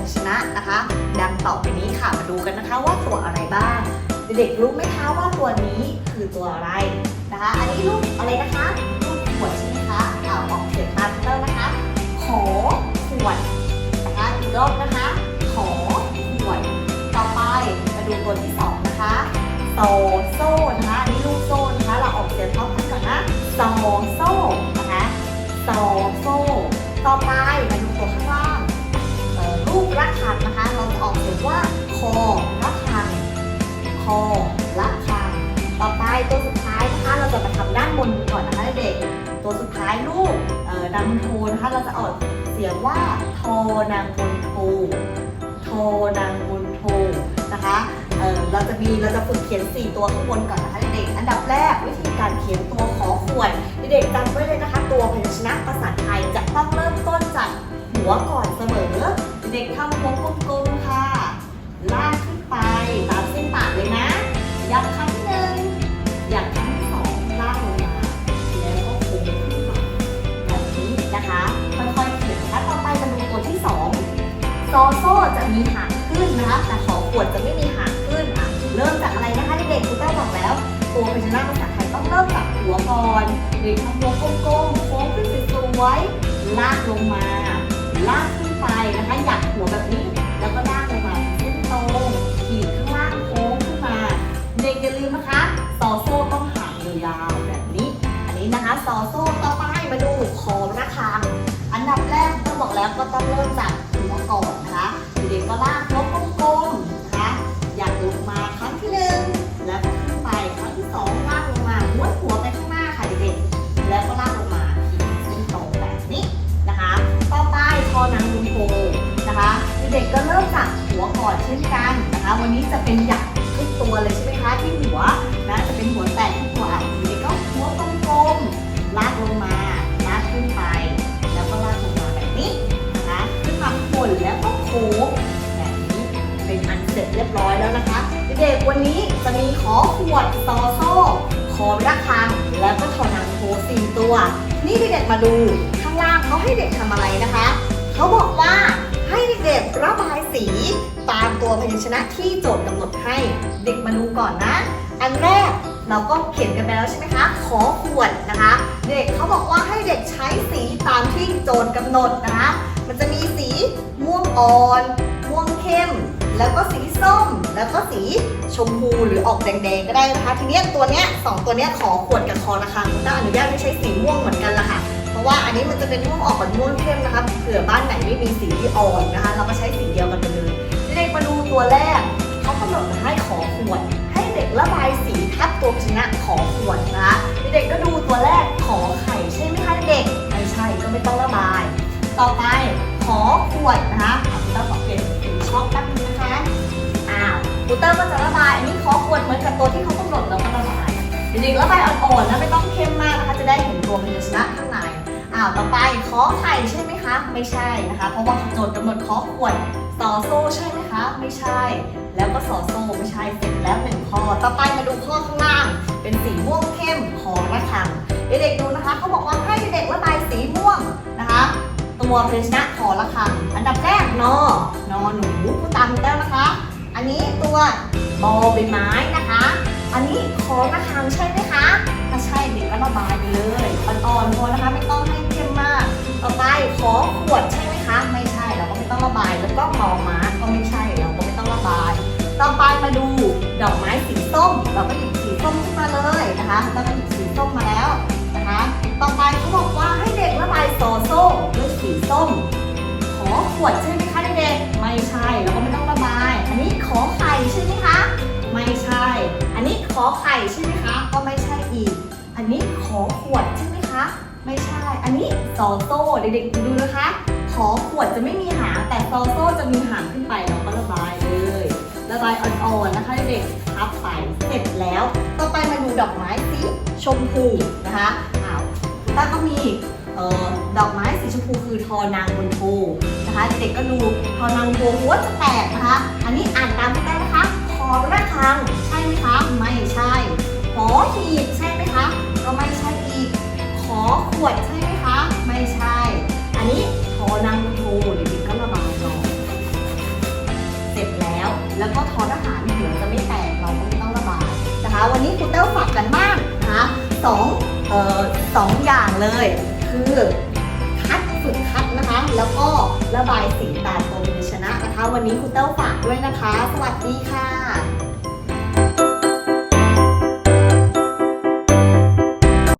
ญชนะนะคะ ดังต่อไปนี้ค่ะมาดูกันนะคะว่าตัวอะไรบ้าง เด็กๆรู้ไหมคะว่าตัวนี้คือตัวอะไรนะคะ อันนี้รูปอะไรนะคะรูปขวดใช่ไหมคะอ่าออกเสียงตามเตอร์นะคะขอขวดนะคะอีกรอบนะคะขอขวดต่อไปมาดูตัวที่สองนะคะโซโซ่นะคะอันนี้ลูกโซ่นะคะ เราออกเสียงพร้อมกันก่อนนะโซโซ่นะคะโซโซ่ต่อไปมาดูตัวข้างล่าง รูประฆังนะคะ เราจะออกเสียงว่าคอระฆังคอระฆังต่อไปตัวสุดท้ายนะคะ เราจะมาทำด้านบนก่อนนะคะเด็ก ตัวสุดท้ายลูกเอ่อนำโทนะคะ เราจะออกเสียงว่าโทนางบนโทโทนางบนโทนะคะเเราจะมีเราจะฝึกเขียน 4 ตัวข้างบนก่อนนะคะเด็ก อันดับแรกวิธีการเขียนตัวขอขวดเด็กจำไว้เลยนะคะ ตัวพยัญชนะภาษาไทยจะต้องเริ่มต้นจากหัวก่อนเสมอ เด็กทำหัวกลมๆค่ะ ลากขึ้นไปตามเส้นปากเลยนะ ยับครั้งหนึ่งยับครั้งที่สองลากลงมาแล้วก็โค้งขึ้นมาแบบนี้นะคะ ค่อยๆเขียนนะคะต่อไปมาดูตัวที่สองซอโซ่จะมีหางขึ้นนะคะ แต่ขอขวดจะไม่มีหางขึ้นอะเริ่มจากอะไรนะคะเด็กๆคุณแม่บอกแล้วตัวพยัญชนะภาษาไทยต้องเริ่มจากหัวก่อนเด็กทำหัวโก้งๆโค้งขึ้นสวยๆลากลงมา ลากขึ้นไปนะคะหยักหัวแบบนี้ แล้วก็ลากลงมาเส้นตรงขีดข้างล่างโค้งขึ้นมา เด็กอย่าลืมนะคะซอโซ่ต้องหางยาวแบบนี้ อันนี้นะคะซอโซ่ต่อไปมาดูคอระฆังอันดับแรกก็บอกแล้วก็ต้องเริ่มจาก ช่นกันนะคะ วันนี้จะเป็นหยักทุกตัวเลยใช่ไหมคะที่หัวนะจะเป็นหัวแตกทุกตัวอะเด็กๆก็หัวกลมๆลากลงมาลากขึ้นไป แล้วก็ลากลงมาแบบนี้นะคะขึ้นมาบนแล้วก็โค้งแบบนี้เป็นอันเสร็จเรียบร้อยแล้วนะคะเด็กๆวันนี้จะมีขอขวดซอโซ่ขอระฆังแล้วก็ทอนังโพสี่ตัว นี่เด็กๆมาดูข้างล่างเขาให้เด็กทำอะไรนะคะเขาบอกว่าให้เด็กๆระบายสี ตามตัวพยัญชนะที่โจทย์กำหนดให้เด็กมาดูก่อนนะ อันแรกเราก็เขียนกันไปแล้วใช่ไหมคะ ขอขวดนะคะ เด็กเขาบอกว่าให้เด็กใช้สีตามที่โจทย์กำหนดนะคะ มันจะมีสีม่วงอ่อน ม่วงเข้ม แล้วก็สีส้ม แล้วก็สีชมพูหรือออกแดงๆก็ได้นะคะ ทีนี้ตัวเนี้ยสองตัวเนี้ยขอขวดกับคอนะคะต้องอนุญาตไม่ใช้สีม่วงเหมือนกันละค่ะ เพราะว่าอันนี้มันจะเป็นม่วงออกกับม่วงเข้มนะคะ เผื่อบ้านไหนไม่มีสีที่อ่อนนะคะ เราก็ใช้สีเดียวกันไปเลย มาดูตัวแรกเขากำหนดมาให้ขอขวด ให้เด็กระบายสีทับตัวชนะขอขวดนะคะเด็กก็ดูตัวแรกขอไข่ใช่ไหมคะเด็กไม่ใช่ก็ไม่ต้องระบาย ต่อไปขอขวดนะคะอะคุณต้องขอเปลี่ยนสีช็อกแป๊บนึงนะคะอ้าวคุณเตอร์ก็จะระบายอันนี้ขอขวดเหมือนกับตัวที่เขากำหนดแล้วก็ระบายเด็กๆระบายอ่อนๆนะไม่ต้องเข้มมากนะคะจะได้เห็นตัวพยัญชนะข้างในอ้าวต่อไปขอไข่ใช่ไหมคะ ไม่ใช่นะคะ เพราะว่าโจทย์กำหนดขอขวด ต่อโซ่ใช่ไหมคะ ไม่ใช่ แล้วก็สอโซ่ไม่ใช่เสร็จแล้วหนึ่งข้อ ต่อไปมาดูข้อข้างล่าง เป็นสีม่วงเข้มขอระฆังเด็กๆดูนะคะเขาบอกว่าให้เด็กๆระบายสีม่วงนะคะ ตัวพยัญชนะขอระฆังอันดับแรกนอนอหนูพูดตามแล้วนะคะ อันนี้ตัวบอใบไม้นะคะ อันนี้ขอระฆังใช่ไหมคะถ้าใช่เด็กก็ระบายไปเลยอ่อนๆพอนะคะไม่ต้องให้เข้มมาก ต่อไปขอขวดใช่ ม ขอขวดใช่ไหมคะเด็กๆ ไม่ใช่ เราก็ไม่ต้องระบาย อันนี้ขอไข่ใช่ไหมคะ ไม่ใช่ อันนี้ขอไข่ใช่ไหมคะ ก็ไม่ใช่อีก อันนี้ขอขวดใช่ไหมคะ ไม่ใช่ อันนี้โซโซ่เด็กๆดูนะคะ ขอขวดจะไม่มีหางแต่โซโซ่จะมีหางขึ้นไปเราก็ระบายเลยระบายอ่อนๆนะคะเด็กๆพับไปเสร็จแล้ว ต่อไปมาดูดอกไม้สีชมพูนะคะอ้าวต้าก็มีออดอกไม้ ชมพูคือทอนางบนโพนะคะเด็กก็ดูทอนางโพหัวจะแตกนะคะ อันนี้อ่านตามไม่ได้นะคะขอระคังใช่ไหมคะ ไม่ใช่ขอหีบใช่ไหมคะ ก็ไม่ใช่อีก ขอขวดใช่ไหมคะ ไม่ใช่ อันนี้ทอนางบนโพเด็กก็ระบายต่อเสร็จแล้วแล้วก็ทอทหารหัวจะไม่แตกเราก็ไม่ต้องระบายนะคะ วันนี้คุณเต้าฝากกันบ้างนะคะสองเอ่อสองอย่างเลยคือ ดคัดนะคะ แล้วก็ระบายสีตามตัวเป็นชนะนะคะ วันนี้คุณเต้าฝากด้วยนะคะ สวัสดีค่ะ